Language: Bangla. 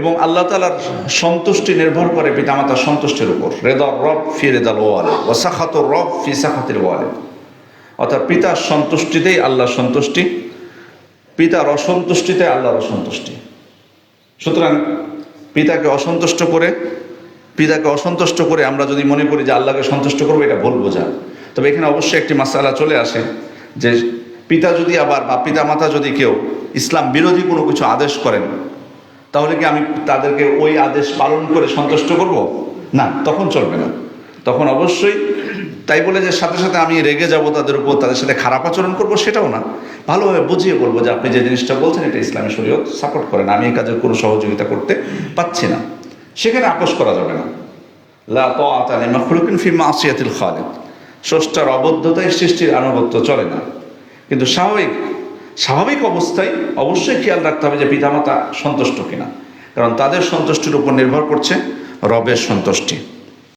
এবং আল্লাহ তালার সন্তুষ্টি নির্ভর করে পিতামাতার সন্তুষ্টির উপর। রেদর রব ফি রেদাল ওয়ালে ও সাখাত রব ফি সাখাতির ওয়ালে। অর্থাৎ পিতার সন্তুষ্টিতেই আল্লাহর সন্তুষ্টি, পিতার অসন্তুষ্টিতে আল্লাহর অসন্তুষ্টি। সুতরাং পিতাকে অসন্তুষ্ট করে, পিতাকে অসন্তুষ্ট করে আমরা যদি মনে করি যে আল্লাহকে সন্তুষ্ট করব, এটা ভুল বোঝা। তবে এখানে অবশ্যই একটি মাসালা চলে আসে যে পিতা যদি আবার বা পিতা মাতা যদি কেউ ইসলাম বিরোধী কোনো কিছু আদেশ করেন তাহলে কি আমি তাদেরকে ওই আদেশ পালন করে সন্তুষ্ট করব? না, তখন চলবে না। তখন অবশ্যই তাই বলে যে সাথে সাথে আমি রেগে যাব তাদের উপর, তাদের সাথে খারাপ আচরণ করব সেটাও না। ভালোভাবে বুঝিয়ে বলব যে আপনি যে জিনিসটা বলছেন, এটা ইসলামী শরীয়ত, সাপোর্ট করেন আমি এই কাজের কোনো সহযোগিতা করতে পাচ্ছি না। সেখানে আপোষ করা যাবে না। লা স্রষ্টার অবদ্ধতায় সৃষ্টির আনুগত্য চলে না। কিন্তু স্বাভাবিক স্বাভাবিক অবস্থায় অবশ্যই খেয়াল রাখতে হবে যে পিতামাতা সন্তুষ্ট কিনা। কারণ তাদের সন্তুষ্টির উপর নির্ভর করছে রবের সন্তুষ্টি।